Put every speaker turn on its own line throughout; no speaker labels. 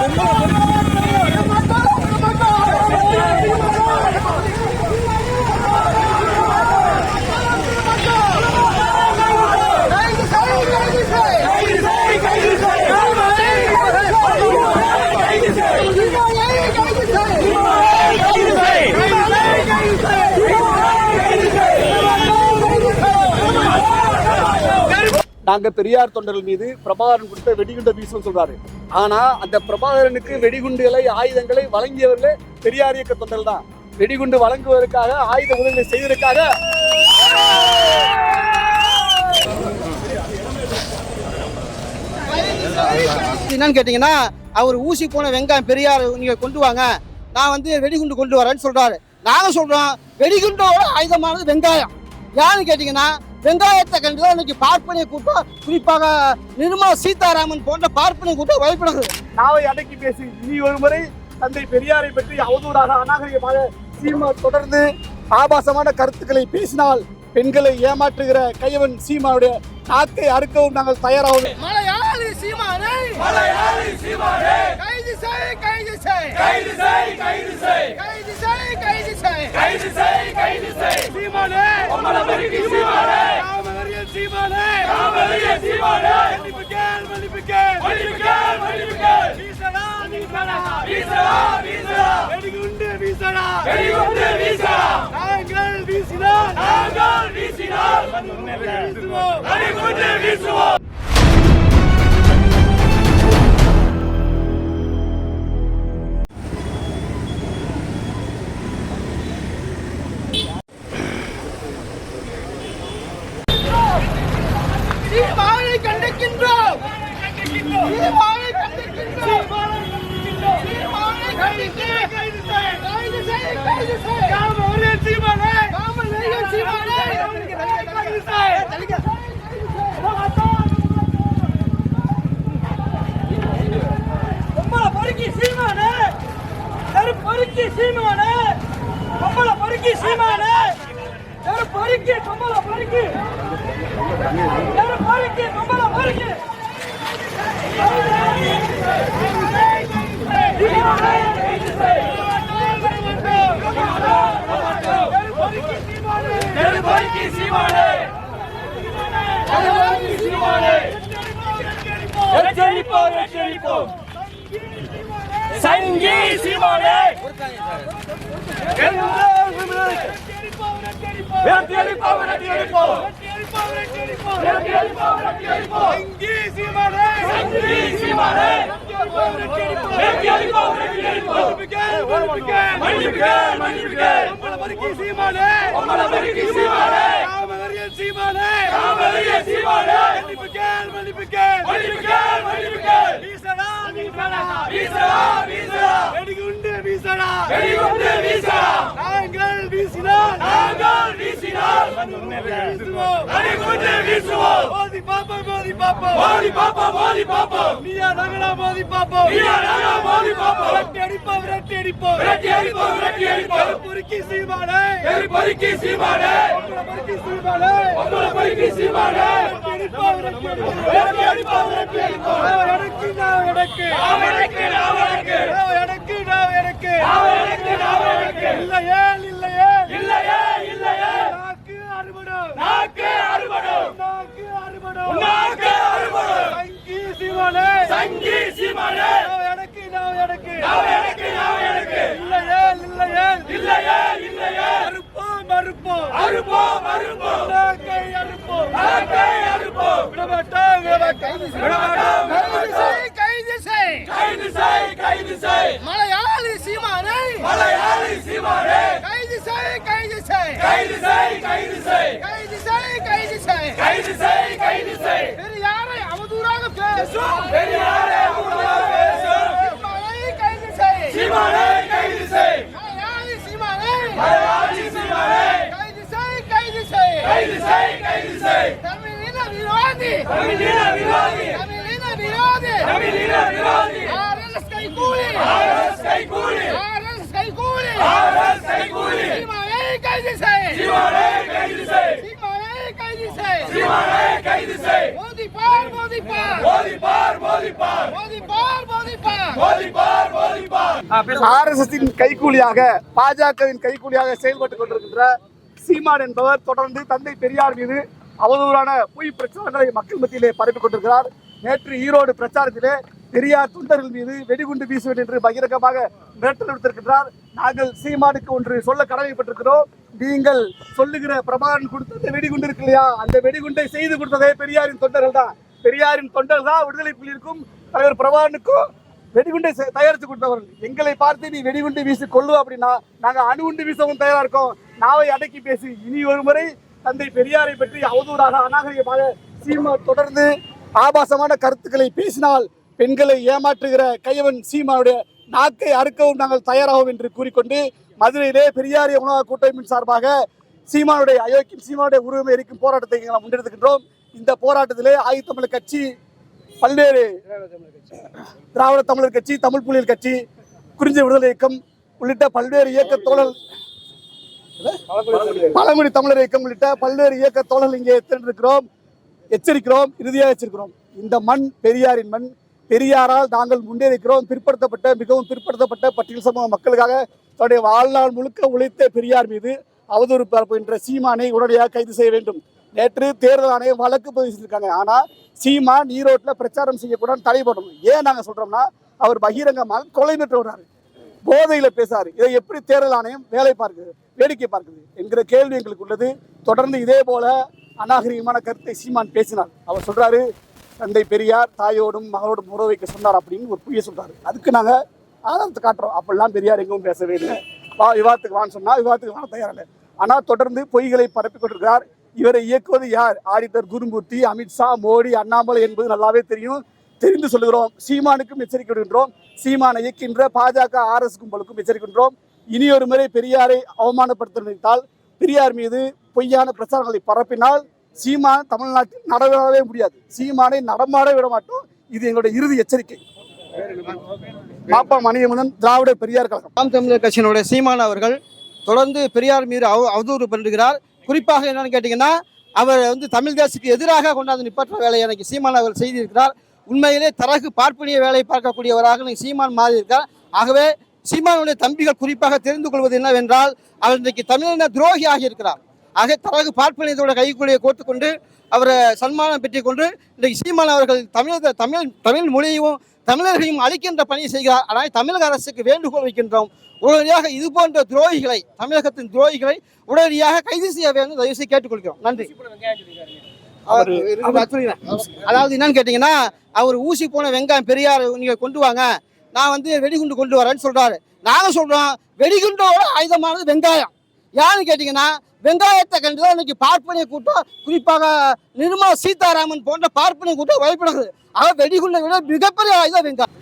等到了等 நாங்க பெரியார் தொண்டர்கள் மீது பிரபாகரன் கொடுத்த வெடிகுண்டை வீசும் சொல்றாரு. ஆனா அந்த பிரபாகரனுக்கு வெடிகுண்டுகளை ஆயுதங்களை வழங்கியவர்களே பெரியார் இயக்க தொண்டர்கள் தான். வெடிகுண்டு வழங்குவதற்காக ஆயுத உதவிகளை செய்வதற்காக.
என்னன்னு கேட்டீங்கன்னா அவர் ஊசி போன வெங்காயம் பெரியார் நீங்க கொண்டு வாங்க. நான் வந்து வெடிகுண்டு கொண்டு வரேன்னு சொல்றாரு. நாங்க சொல்றோம் வெடிகுண்டோட ஆயுதமானது வெங்காயம். ஏன்னு கேட்டீங்கன்னா வெங்காயத்தை கண்டு தான் இன்னைக்கு பார்ப்பனிய கூட்டம். குறிப்பாக நிர்மலா சீதாராமன் போன்ற பார்ப்பனிய கூட்டம் பயப்படுகிறது
நாவை அடக்கி பேசி இனி ஒருமுறை தந்தை பெரியாரை பற்றி அவதூறாக அநாகரிகமாக சீமா தொடர்ந்து ஆபாசமான கருத்துக்களை பேசினால் பெண்களை ஏமாற்றுகிற கையவன் சீமாவுடைய நாக்கை அறுக்கவும் நாங்கள் தயாராகும்
செய் கைது செய்
கைது செய் கைது செய்
கைது செய் கைது செய்
கைது செய் கைது செய்
சீமானே.
அமலவருக்கு சீமானே.
ராமவரிய சீமானே.
ராமவரிய சீமானே.
மன்னிப்பு கேள் மன்னிப்பு கேள்.
மன்னிப்பு கேள் மன்னிப்பு கேள்.
வீசடா வீசடா.
வீசடா வீசடா.
வெடிகுண்டு வீசடா.
வெடிகுண்டு வீசடா.
நாங்கள் வீசினால்.
நாங்கள்
வீசுவோம்.
பொறுக்கி பொம்மல பொறுக்கி பொறுக்கி பொம்மல பொறுக்கி பொறுக்கி சீமானே கரு பொறுக்கி சீமானே. எச்சரிப்போம் எச்சரிப்போம் சங்கி சீமானே. மன்னிப்புகள் மன்னிப்புகள் மன்னிப்புகள் மன்னிப்புகள்
மன்னிப்புகள் சீமானே!
பொம்மலமரிக்கு சீமானே! காமவரிய சீமானே
மன்னிப்பு கேள் மன்னிப்பு கேள்
மன்னிப்புகள் மன்னிப்புகள்
வீசடா வீசடா!
வீசடா வீசடா!
வெடிகுண்டு வீசடா!
வெடிகுண்டு வீசடா!
நாங்கள் வீசினால்!
நாங்கள் வீசினால்!
வீசுவோம்.
வெடிகுண்டு வீசுவோம்!
மோதி பாப்போம் மோதி பாப்போம்.
மோதி பாப்போம் மோதி பாப்போம்!
நீயா நகரா மோதி பாப்போம்?
நீயா நானா மோதி பாப்போம்!
விரட்டி அடிப்போம் விரட்டி அடிப்போம்.
விரட்டி அடிப்போம் விரட்டி அடிப்போம்!
பொறுக்கி சீமானே.
பொறுக்கி சீமானே!
பொறுக்கி சீமானே. இல்லையே இல்லையே
இல்லையே இல்லையே
நாக்கு அறுபடும்
நாக்கு அறுபடும்
நாக்கு அறுபடும்
நாக்கு அறுபடும்
சங்கி சீமானே
சங்கி சீமானே
எனக்கு நான் எனக்கு.
நான் எனக்கு நான் எனக்கு
இல்லையே இல்லையே
இல்லையே இல்லையே
மறுப்போம்
அறுப்போம் அறுப்போம்.
நாக்கை அறுப்போம்.
நாக்கை அறுப்போம்.
விடமாட்டோம் விடமாட்டோம்
விடமாட்டோம்
தமிழின விரோதி.
தமிழின விரோதி.
தமிழின விரோதி. ஆர்எஸ்எஸ் கைகூலி.
ஆர்எஸ் கைகூலி.
ஆர்எஸ்எஸ் கைகூலி
ஆர்எஸ் கைகூலி.
சீமானை கைது செய்
சீமானே கைது செய்
சீமானை கைது செய்
சீமானே கைது செய்
மோதி பார் மோதி பார்
மோதி பார் மோதி பார்
மோதி பார் மோதி பார்
ஆர்எஸ்எஸின் கைக்கூலியாக பாஜகவின் கைக்கூலியாக செயல்பட்டுக் கொண்டிருக்கின்ற சீமான் என்பவர் தொடர்ந்து தந்தை பெரியார் மீது அவதூறான பொய் பிரச்சாரங்களை மக்கள் மத்தியிலே பரப்பிக் கொண்டிருக்கிறார். நேற்று ஈரோடு பிரச்சாரத்திலே பெரியார் தொண்டர்கள் மீது வெடிகுண்டு வீசுவேன் என்று பகிரங்கமாக மிரட்டல் விடுத்திருக்கின்றார். நாங்கள் சீமானுக்கு ஒன்று சொல்ல கடமைப்பட்டிருக்கிறோம். நீங்கள் சொல்லுகிற பிரபாகரன் கொடுத்த வெடிகுண்டு இருக்கு இல்லையா? அந்த வெடிகுண்டை செய்து கொடுத்ததே பெரியாரின் தொண்டர்கள் தான். பெரியாரின் தொண்டர்கள் தான் விடுதலை புலிகளுக்கும் தலைவர் பிரபாகரனுக்கும் வெடிகுண்டை தயாரித்து கொடுத்தவர்கள். எங்களை பார்த்து நீ வெடிகுண்டு வீசி கொள்ளுவோம் அப்படின்னா நாங்கள் அணுகுண்டு வீசவும் தயாரா இருக்கோம். நாவை அடக்கி பேசி இனி ஒரு முறை தந்தை பெரியாரை பற்றி அவதூறாக அநாகரிகமாக சீமா தொடர்ந்து ஆபாசமான கருத்துக்களை பேசினால் பெண்களை ஏமாற்றுகிற கையவன் சீமாவுடைய நாக்கை அறுக்கவும் நாங்கள் தயாராகும் என்று கூறிக்கொண்டு மதுரையிலே பெரியாரிய உணவக கூட்டமைப்பின் சார்பாக சீமானுடைய அயோக்கியம் சீமானுடைய உரிமை எரிக்கும் போராட்டத்தை நாங்கள் முன்னெடுத்துக்கின்றோம். இந்த போராட்டத்திலே ஆயுத்தமிழர் கட்சி பல்வேறு திராவிட தமிழர் கட்சி தமிழ் புலிகள் கட்சி குறிஞ்சி விடுதலை இயக்கம் உள்ளிட்ட பல்வேறு இயக்க தோழர் பழங்குடி தமிழர் இயக்கம் உள்ளிட்ட பல்வேறு இயக்க தோழர்கள் இங்கே திரண்டிருக்கிறோம் எச்சரிக்கிறோம் இறுதியாக எச்சரிக்கிறோம். இந்த மண் பெரியாரின் மண். பெரியாரால் நாங்கள் முன்னேறிக்கிறோம் பிற்படுத்தப்பட்ட மிகவும் பிற்படுத்தப்பட்ட பட்டியல் சமூக மக்களுக்காக தன்னுடைய வாழ்நாள் முழுக்க உழைத்த பெரியார் மீது அவதூறு பரப்புகின்ற சீமானை உடனடியாக கைது செய்ய வேண்டும். நேற்று தேர்தல் ஆணையம் வழக்கு பதிவு செஞ்சிருக்காங்க ஆனால் சீமான் ஈரோட்டில் பிரச்சாரம் செய்யக்கூடாது தடைபடணும் ஏன் நாங்க சொல்றோம்னா அவர் பகிரங்கமாக கொலை பெற்று வர்றாரு போதையில் பேசாரு இதை எப்படி தேர்தல் ஆணையம் வேலை பார்க்குது வேடிக்கை பார்க்குது என்கிற கேள்வி எங்களுக்கு உள்ளது. தொடர்ந்து இதே போல அநாகரிகமான கருத்தை சீமான் பேசினார். அவர் சொல்றாரு தந்தை பெரியார் தாயோடும் மகளோடும் உறவு வைக்க சொன்னார் அப்படின்னு ஒரு பொய்யை சொல்றாரு. அதுக்கு நாங்க ஆதாரத்தை காட்டுறோம். அப்படிலாம் பெரியார் எங்கும் பேசவே இல்லை. வா விவாதத்துக்கு வான்னு சொன்னா விவாதத்துக்கு வாங்க தயாரில்லை ஆனால் தொடர்ந்து பொய்களை பரப்பிக் கொண்டிருக்கிறார். இவரை இயக்குவது யார்? ஆடிட்டர் குருமூர்த்தி அமித்ஷா மோடி அண்ணாமலை என்பது நல்லாவே தெரியும். தெரிந்து சொல்லுகிறோம். சீமானுக்கும் எச்சரிக்கை விடுகின்றோம். சீமானை இயக்கின்ற பாஜக ஆர்எஸ் கும்பலுக்கும் எச்சரிக்கின்றோம் இனி ஒரு முறை பெரியாரை அவமானப்படுத்த நினைத்தால் பெரியார் மீது பொய்யான பிரச்சாரங்களை பரப்பினால் சீமான் தமிழ்நாட்டில் நடவே முடியாது. சீமானை நடமாட விட மாட்டோம். இது எங்களுடைய இறுதி எச்சரிக்கை. மாப்பா மணியமுதன் திராவிட பெரியார் கழகம்.
நாம் தமிழர் கட்சியினுடைய சீமான் அவர்கள் தொடர்ந்து பெரியார் மீது அவ அவதூறு பண்ணுகிறார் குறிப்பாக என்னன்னு கேட்டிங்கன்னா அவர் வந்து தமிழ் தேசத்துக்கு எதிராக கொண்டாந்து நிப்பாற்ற வேலையை எனக்கு சீமான் அவர்கள் செய்திருக்கிறார். உண்மையிலே தரகு பார்ப்பனிய வேலை பார்க்கக்கூடியவராக இன்னைக்கு சீமான் மாறி இருக்கார். ஆகவே சீமானுடைய தம்பிகள் குறிப்பாக தெரிந்து கொள்வது என்னவென்றால் அவர் இன்றைக்கு தமிழின துரோகியாக இருக்கிறார் ஆக தரகு பார்ப்பனியத்தோட கைக்குள்ளையை கோத்துக்கொண்டு அவரை சன்மானம் பெற்றுக்கொண்டு இன்றைக்கு சீமான் அவர்கள் தமிழக தமிழ் தமிழ் மொழியையும் தமிழர்களையும் அழிக்கின்ற பணியை செய்கிறார். ஆனால் தமிழக அரசுக்கு வேண்டுகோள் வைக்கின்றோம். உடனடியாக இது போன்ற துரோகிகளை தமிழகத்தின் துரோகிகளை உடனடியாக கைது செய்ய வேண்டும். தயவு செய்து கேட்டுக்கொள்கிறோம். நன்றி. அவர். அதாவது என்னன்னு கேட்டிங்கன்னா அவர் ஊசி போன வெங்காயம் பெரியார் நீங்க கொண்டு வாங்க. நான் வந்து வெடிகுண்டு கொண்டு வரேன்னு சொல்றாரு. நாங்க சொல்றோம் வெடிகுண்டோட ஆயுதமானது வெங்காயம். ஏன்னு கேட்டிங்கன்னா வெங்காயத்தை கண்டுதான் இன்னைக்கு பார்ப்பனிய கூட்டம் குறிப்பாக நிர்மலா சீதாராமன் போன்ற பார்ப்பனிய கூட்டம் பயப்படுகிறது ஆக வெடிகுண்டை விட மிகப்பெரிய ஆயுதம் வெங்காயம்.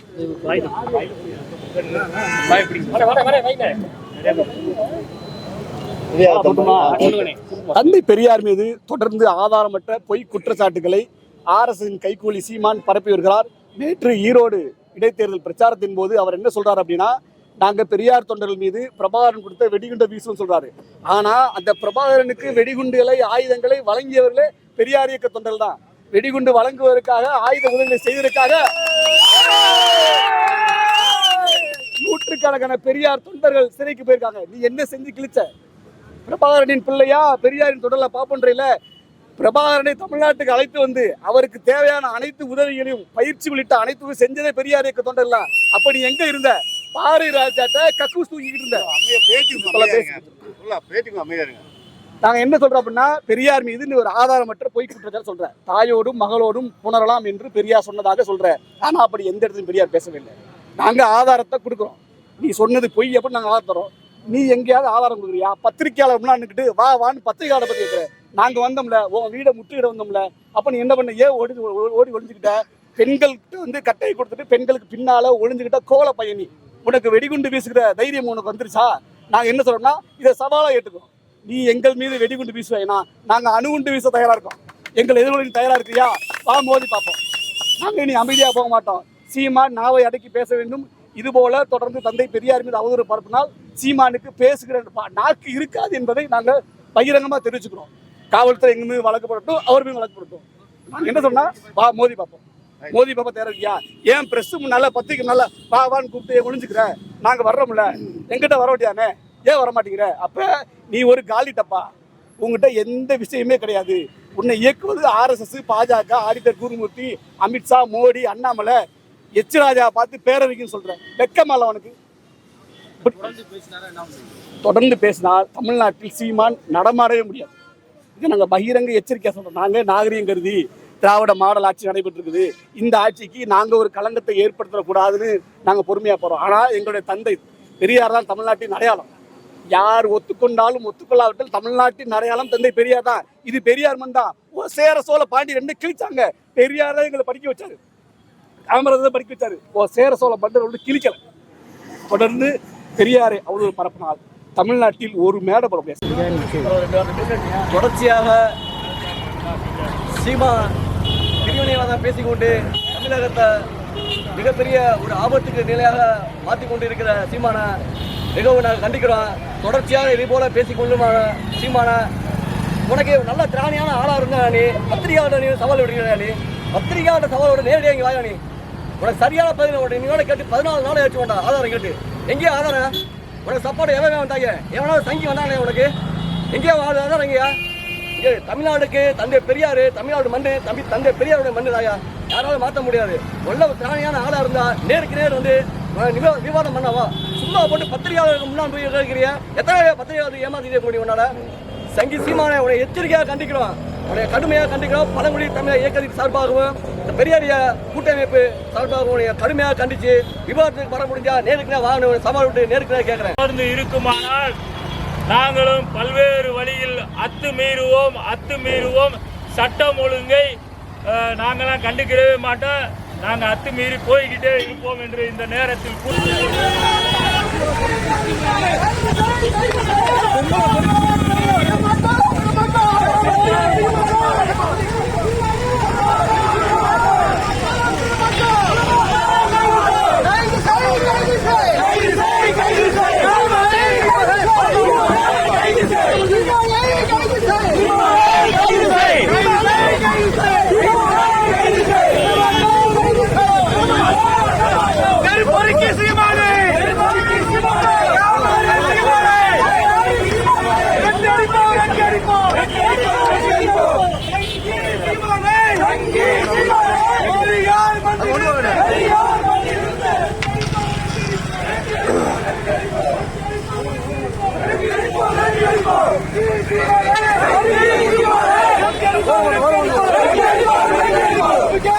தந்தை பெரியார் மீது தொடர்ந்து ஆதாரமற்ற பொய் குற்றச்சாட்டுகளை ஆர்எஸ்எஸின் கைகூலி சீமான் பரப்பி வருகிறார். நேற்று ஈரோடு இடைத்தேர்தல் பிரச்சாரத்தின் போது அவர் என்ன சொல்றார் அப்படின்னா நாங்க பெரியார் தொண்டர்கள் மீது பிரபாகரன் கொடுத்த வெடிகுண்டு வீசும் சொல்றாரு. ஆனா அந்த பிரபாகரனுக்கு வெடிகுண்டுகளை ஆயுதங்களை வழங்கியவர்களே பெரியார் இயக்க தொண்டர்கள் தான். வெடிகுண்டு வழங்குவதற்காக ஆயுத உதவிகளை செய்வதற்காக நூற்றுக்கணக்கான பெரியார் தொண்டர்கள் சிறைக்கு போயிருக்காங்க. நீ என்ன செஞ்சு கிழிச்ச? பிரபாகரனின் பிள்ளையா பெரியாரின் தொடர்ல பாப்பன்றையில பிரபாகரனை தமிழ்நாட்டுக்கு அழைத்து வந்து அவருக்கு தேவையான அனைத்து உதவிகளையும் பயிற்சி உள்ளிட்ட அனைத்து செஞ்சதே பெரியார் இயக்க தொண்டர்ல அப்ப நீ எங்க இருந்த? பாரி ராஜாட்ட கக்கூஸ் தூக்கிட்டு இருந்த. சொல்ல
அமைதியா
நாங்க என்ன சொல்றோம் அப்படின்னா பெரியார் மீது ஒரு ஆதாரமற்ற பொய் குற்றச்சாட்டு சொல்ற தாயோடும் மகளோடும் புணரலாம் என்று பெரியார் சொன்னதாக சொல்ற ஆனா அப்படி எந்த இடத்துலையும் பெரியார் பேசவே இல்லை. நாங்க ஆதாரத்தை கொடுக்குறோம். நீ சொன்னது பொய் அப்படின்னு நாங்க ஆதாரம் தரோம் நீ எங்கேயாவது ஆதாரம் கொடுக்குறியா? பத்திரிக்கையாளர் முன்னாடி வா வான்னு பத்திரிக்கையாளர் பத்தி கேட்கிற நாங்கள் வந்தோம்ல உன் வீடை முற்றுகிட வந்தோம்ல. அப்போ நீ என்ன பண்ண? ஏன் ஓடி ஓடி ஒளிஞ்சுக்கிட்ட? பெண்கள்கிட்ட வந்து கட்டையை கொடுத்துட்டு பெண்களுக்கு பின்னால ஒழிஞ்சுக்கிட்ட கோல பயணி. உனக்கு வெடிகுண்டு வீசுகிற தைரியம் உனக்கு வந்துருச்சா? நாங்கள் என்ன சொல்றோம்னா இதை சவாலாக ஏற்றுக்கிறோம். நீ எங்கள் மீது வெடிகுண்டு வீசுவேனா? நாங்கள் அணுகுண்டு வீச தயாராக இருக்கோம். எங்கள் எதிர்கொள்ள தயாராக இருக்கியா? வா மோதி பார்ப்போம். நாங்கள் இனி அமைதியாக போக மாட்டோம். சீமா நாவை அடக்கி பேச வேண்டும். இதுபோல தொடர்ந்து தந்தை பெரியார் மீது அவதூறு பரப்பினால் சீமானுக்கு பேசுகிற பா- நாக்கு இருக்காது என்பதை நாங்கள் பகிரங்கமாக தெரிவிச்சுக்கிறோம். காவல்துறை எங்க மீது வழக்கு போடட்டும் அவர் மீது வழக்கு போடட்டும் என்ன சொன்னா வா மோதி பார்ப்போம் மோதி பாப்பா தேர ஏன் பிரஸ் முன்னால பத்திரிக்கை முன்னால வா வான்னு கூப்பிட்டு ஒளிஞ்சுக்கிற? நாங்க வர்றோம்ல. எங்கிட்ட வர வேண்டியானே ஏன் வர மாட்டேங்கிற அப்ப நீ ஒரு காலி டப்பா. உங்ககிட்ட எந்த விஷயமே கிடையாது. உன்னை இயக்குவது ஆர்எஸ்எஸ் பாஜக ஆடிட்டர் குருமூர்த்தி அமித்ஷா மோடி அண்ணாமலை எச் ராஜா பார்த்து பேரவைக்குன்னு சொல்கிறேன் வெக்கமால அவனுக்கு. தொடர்ந்து பேசினால் தமிழ்நாட்டில் சீமான் நடமாடவே முடியாது. இது நாங்கள் பகிரங்க எச்சரிக்கையாக சொல்கிறோம் நாங்கள் நாகரிகம் கருதி திராவிட மாடல் ஆட்சி நடைபெற்றிருக்குது. இந்த ஆட்சிக்கு நாங்கள் ஒரு களங்கத்தை ஏற்படுத்தக்கூடாதுன்னு நாங்கள் பொறுமையாக போகிறோம் ஆனால் எங்களுடைய தந்தை பெரியார் தான் தமிழ்நாட்டின் அடையாளம். யார் ஒத்துக்கொண்டாலும் ஒத்துக்கொள்ளாவிட்டால் தமிழ்நாட்டின் அடையாளம் தந்தை பெரியார் தான். இது பெரியார் மண் தான் ஓ சேர சோழ பாண்டி ரெண்டு கிழிச்சாங்க. பெரியார் தான் எங்களை படிக்க வச்சாரு. காமராஜர் தான் படிக்க வச்சாரு. ஓ சேர சோழ பண்டர் வந்து கிழிக்கல. தொடர்ந்து பெரியாரை ஒரு பரப்பினால் தமிழ்நாட்டில் ஒரு மேடை போட
தொடர்ச்சியாக சீமா பிரிவினைவாதம் பேசிக்கொண்டு தமிழகத்தை மிகப்பெரிய ஒரு ஆபத்துக்கு நிலையாக மாற்றி கொண்டு இருக்கிற சீமான மிகவும் நாங்கள் கண்டிக்கிறோம். தொடர்ச்சியாக இதே போல பேசிக்கொள்ளும் சீமான உனக்கு நல்ல திராணியான ஆளாக இருந்தா நீ பத்திரிகையாளர் நீ சவால் விடுகிறா நீ? பத்திரிகையாளர் சவாலோட நேரடியாக இங்கே வாயா நீ? உனக்கு சரியான பதில் உடனே நீ கேட்டு பதினாலு நாள் ஆச்சு வேண்டாம் ஆதாரம் கேட்டு. எங்கேயா ஆதாரம்? உனக்கு சப்போர்ட் எவன் வந்தாங்க எவனாவது சங்கி வந்தானே உனக்கு? எங்கேயா ஆதாரம் எங்கேயா? இங்கே தமிழ்நாடுக்கு தந்தை பெரியாரு தமிழ்நாடு மண்ணு தம்பி தந்தை பெரியாருடைய மண்ணு தாயா? யாராலும் மாற்ற முடியாது. உள்ள திறமையான ஆளாக இருந்தால் நேருக்கு நேர் வந்து விவாதம் பண்ணவா சும்மா போட்டு பத்திரிகையாளருக்கு முன்னாடி போய் இருக்கிறிய எத்தனை பத்திரிகையாளர் ஏமாத்திட்டே போய் முடியும் உன்னால? சங்கி சீமானை உன்னை எச்சரிக்கையாக கண்டிக்கிறோம். கடுமையாக கண்டிக்கிறோம் பழங்குடி தமிழக இயக்கத்தின் சார்பாகவும் இந்த பெரியாரிய கூட்டமைப்பு சார்பாகவும் கடுமையாக கண்டிச்சு விவாதத்துக்கு வர முடிஞ்சா நேருக்கு நேர் வாங்க சவால் விட்டு நேருக்கு நேர் கேட்கிறேன்.
இருக்குமானால் நாங்களும் பல்வேறு வழியில் அத்துமீறுவோம் அத்துமீறுவோம் சட்டம் ஒழுங்கை நாங்களாம் கண்டுக்கிறவே மாட்டோம். நாங்கள் அத்துமீறி போய்கிட்டே இருப்போம் என்று இந்த நேரத்தில் கூறி Oh,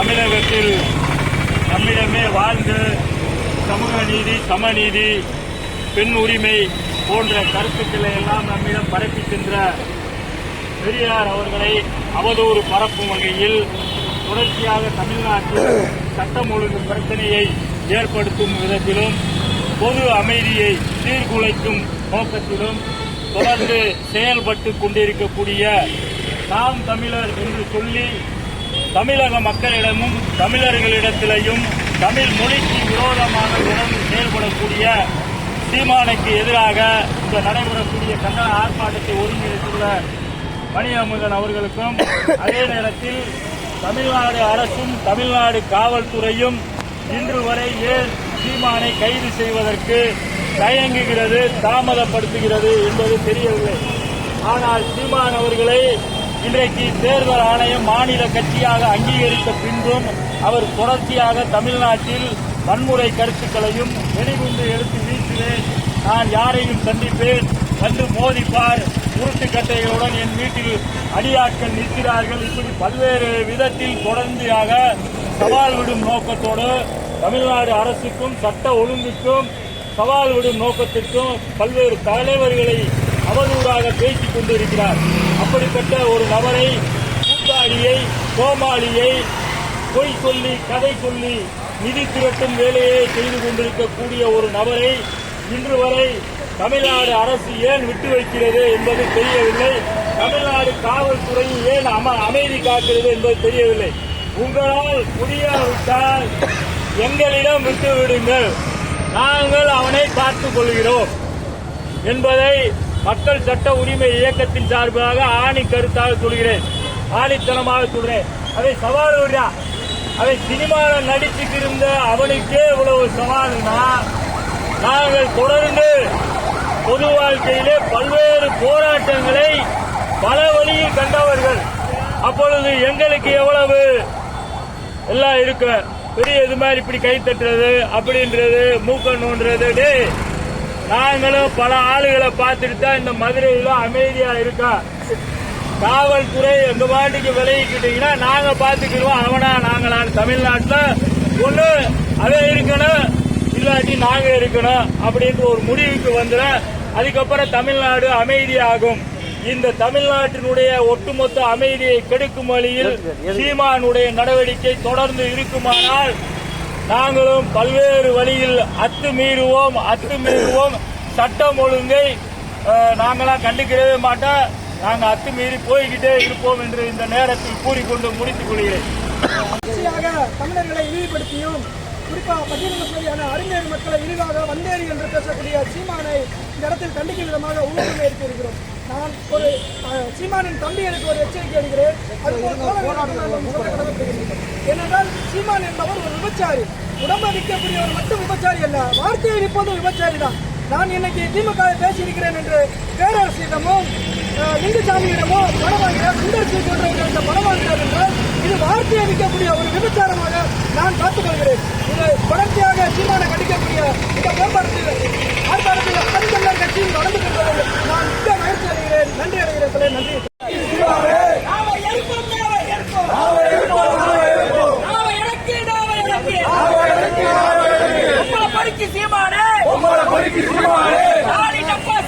தமிழகத்தில் நம்மிடமே வாழ்ந்து சமூக நீதி சமநீதி பெண் உரிமை போன்ற கருத்துக்களை எல்லாம் நம்மிடம் பரப்பி சென்ற பெரியார் அவர்களை அவதூறு பரப்பும் வகையில் தொடர்ச்சியாக தமிழ்நாட்டில் சட்டம் ஒழுங்கு பிரச்சனையை ஏற்படுத்தும் விதத்திலும் பொது அமைதியை சீர்குலைக்கும் நோக்கத்திலும் தொடர்ந்து செயல்பட்டு கொண்டிருக்கக்கூடிய நாம் தமிழர் என்று சொல்லி தமிழக மக்களிடமும் தமிழர்களிடத்திலையும் தமிழ் மொழிக்கு விரோதமாக தொடர்ந்து செயல்படக்கூடிய சீமானுக்கு எதிராக இந்த நடைபெறக்கூடிய கண்டன ஆர்ப்பாட்டத்தை ஒருங்கிணைத்துள்ள மணியமுதன் அவர்களுக்கும் அதே நேரத்தில் தமிழ்நாடு அரசும் தமிழ்நாடு காவல்துறையும் இன்று வரை ஏன் சீமானை கைது செய்வதற்கு தயங்குகிறது தாமதப்படுத்துகிறது என்பது தெரியவில்லை. ஆனால் சீமான் அவர்களை இன்றைக்கு தேர்தல் ஆணையம் மாநில கட்சியாக அங்கீகரித்த பின்பும் அவர் தொடர்ச்சியாக தமிழ்நாட்டில் வன்முறை கருத்துக்களையும் வெடிகுண்டு எடுத்து வீசுவேன் நான் யாரையும் சந்திப்பேன் வந்து மோதிப்பார் உருட்டுக்கட்டைகளுடன் என் வீட்டில் அடியாட்கள் நிற்கிறார்கள் இப்படி பல்வேறு விதத்தில் தொடர்ந்தியாக சவால் விடும் நோக்கத்தோடு தமிழ்நாடு அரசுக்கும் சட்ட ஒழுங்குக்கும் சவால் விடும் நோக்கத்திற்கும் பல்வேறு தலைவர்களை அவதூறாக பேசிக் கொண்டிருக்கிறார். அப்படிப்பட்ட ஒரு நபரை கூட்டாளியை கோமாளியை பொய் சொல்லி கதை சொல்லி நிதி திரட்டும் வேலையை செய்து கொண்டிருக்கக்கூடிய ஒரு நபரை இன்று வரை தமிழ்நாடு அரசு ஏன் விட்டு வைக்கிறது என்பது தெரியவில்லை. தமிழ்நாடு காவல்துறை ஏன் அம அமைதி காக்கிறது என்பது தெரியவில்லை. உங்களால் முடியாவிட்டால் எங்களிடம் விட்டு விடுங்கள் நாங்கள் அவனை பார்த்துக் கொள்கிறோம் என்பதை மக்கள் சட்ட உரிமை இயக்கத்தின் சார்பாக ஆணி கருத்தாக சொல்கிறேன். ஆணித்தனமாக சொல்கிறேன். அதை சவால் விடுறா. அதை சினிமாவில் நடிச்சுட்டு இருந்த அவனுக்கே இவ்வளவு சவால்னா நாங்கள் தொடர்ந்து பொது வாழ்க்கையிலே பல்வேறு போராட்டங்களை பல வழியில் கண்டவர்கள். அப்பொழுது எங்களுக்கு எவ்வளவு எல்லாம் இருக்கு? பெரிய இது மாதிரி இப்படி கை தட்டுறது அப்படின்றது மூக்க நோன்றது டே நாங்களும் பல ஆளுகளை பார்த்துட்டு தான் இந்த மதுரையில அமைதியா இருக்கா? காவல்துறை எங்க பாட்டுக்கு விலகிக்கிட்டீங்கன்னா நாங்க பாத்துக்கிடுவோம் அவனா நாங்களான்னு தமிழ்நாட்டுல ஒண்ணு அவன் இருக்கணும் இல்லாட்டி நாங்க இருக்கணும் அப்படின்ற ஒரு முடிவுக்கு வந்துட அதுக்கப்புறம் தமிழ்நாடு அமைதியாகும். இந்த தமிழ்நாட்டினுடைய ஒட்டுமொத்த அமைதியை கெடுக்கும் வழியில் சீமானுடைய நடவடிக்கை தொடர்ந்து இருக்குமானால் நாங்களும் பல்வேறு வழியில் அத்துமீறுவோம் அத்துமீறுவோம். சட்டம் ஒழுங்கை நாங்களாம் கண்டுக்கிறவே மாட்டோம். நாங்கள் அத்துமீறி போய்கிட்டே இருப்போம் என்று இந்த நேரத்தில் கூறிக்கொண்டு முடித்துக் கொள்கிறேன்.
தமிழர்களை இழிவுபடுத்தியும் குறிப்பாக பட்டியலின அறிஞர் மக்களை இழிவாக வந்தேறி என்று பேசக்கூடிய சீமானை இந்த இடத்தில் கண்டிக்கும் விதமாக உணர்வு இருக்கிறோம். நான் ஒரு சீமானின் தம்பி எனக்கு ஒரு எச்சரிக்கை அளிக்கிறேன். அது ஒரு தோழர்களுக்கு நான் ஏனென்றால் சீமான் என்பவர் ஒரு விபச்சாரி. உடம்பை விற்கக்கூடியவர் மட்டும் விபச்சாரி அல்ல. வார்த்தையை விற்பதும் விபச்சாரி தான் நான் இன்னைக்கு திமுக பேசியிருக்கிறேன் என்று பேரரசிடமும் அஹ், லிங்குசாமியிடமோ பணம் வாங்கினார். சுந்தர் சிங் போன்றவர்களிடம் பணம் வாங்கினார் என்றால் இது வார்த்தையை நிற்கக்கூடிய ஒரு விபச்சாரமாக நான் பார்த்துக் கொள்கிறேன் இது தொடர்ச்சியாக சீமான கண்டிக்கக்கூடிய இந்த போக்குவரத்தில் ஆர்ப்பாட்டத்தில் ஆதித்தமிழர் கட்சியில் நடந்து கொண்டது நான் மிக மகிழ்ச்சி அடைகிறேன். நன்றி அடைகிறேன். நன்றி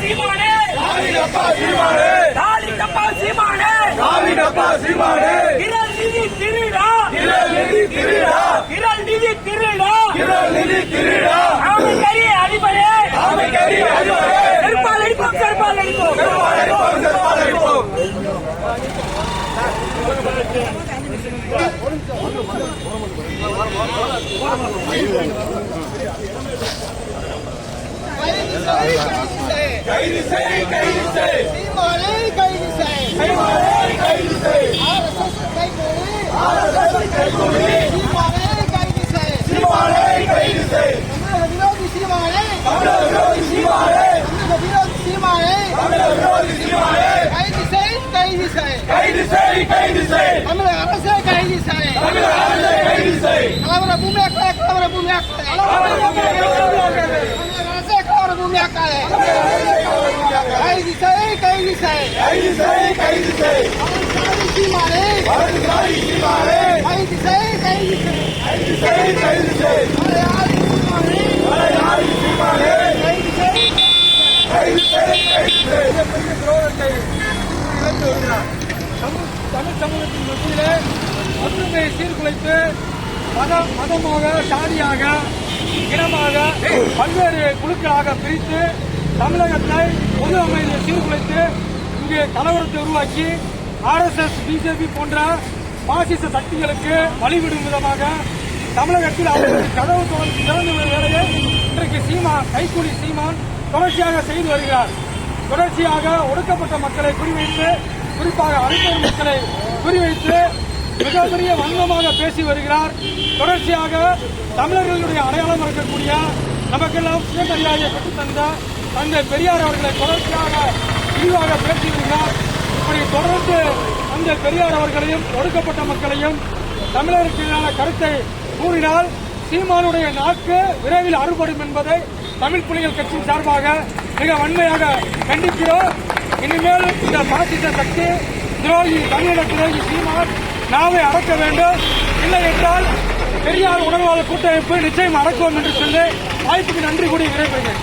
சீமானே தாலி டப்பா சீமானே தாலி டப்பா சீமானே விரல் நிதி திருடா விரல் நிதி திருடா ஆமைக்கறி அடிபடே செருப்பால் அடிப்போம் செருப்பால் அடிப்போம்
சீமானை கைது செய். கைகூலி. சீமானை கைது செய். தமிழக விரோதி சீமானை. தமிழக விரோதி சீமானை. கைது செய், கைது செய். தமிழக அரசே கைது செய். தமிழக அரசே கலவர பூமியாக்காத. கைது செய், கைது செய். வலதுசாரி சீமானே. கைது செய், கைது செய். மலையாளி சீமானே. கைது செய்.
துரோகத்தை இழந்து வருகிறார் தமிழ் தமிழ் சமூகத்தின் மத்தியிலே ஒற்றுமையை சீர்குலைத்து மதம் மதமாக சாதியாக இனமாக பல்வேறு குழுக்களாக பிரித்து தமிழகத்தை பொது அமைதியை சீர்குலைத்து இங்கே கலவரத்தை உருவாக்கி ஆர்எஸ்எஸ் பிஜேபி போன்ற பாசிச சக்திகளுக்கு வழிவிடும் விதமாக தமிழகத்தில் அவர்களுக்கு கதவு திறந்து திறந்து வேலையை இன்றைக்கு சீமான் கைக்கூலி சீமான் தொடர்ச்சியாக செய்து வருகிறார். தொடர்ச்சியாக ஒடுக்கப்பட்ட மக்களை குறிவைத்து குறிப்பாக அறிஞர் மக்களை குறிவைத்து மிகப்பெரிய வண்ணமாக பேசி வருகிறார். தொடர்ச்சியாக தமிழர்களுடைய அடையாளம் இருக்கக்கூடிய நமக்கெல்லாம் சுயமரியாதையை பெற்றுத்தந்த தந்தை பெரியார் அவர்களை தொடர்ச்சியாக இழிவாக பேசி வருகிறார். இப்படி தொடர்ந்து தந்தை பெரியார் அவர்களையும் ஒடுக்கப்பட்ட மக்களையும் தமிழருக்கான கருத்தை கூறினால் சீமானுடைய நாக்கு விரைவில் அறுபடும் என்பதை தமிழ் புலிகள் கட்சியின் சார்பாக மிக வன்மையாக கண்டிக்கிறோம். இனிமேல் இந்த பாசிச சக்தி துரோகி தமிழக துரோகி சீமான் நாவை அடக்க வேண்டும். இல்லை என்றால் பெரியார் உணர்வாளர் கூட்டமைப்பு நிச்சயம் அடக்குவோம் என்று சொல்லி வாய்ப்புக்கு நன்றி கூடி விடைபெறுகிறேன்.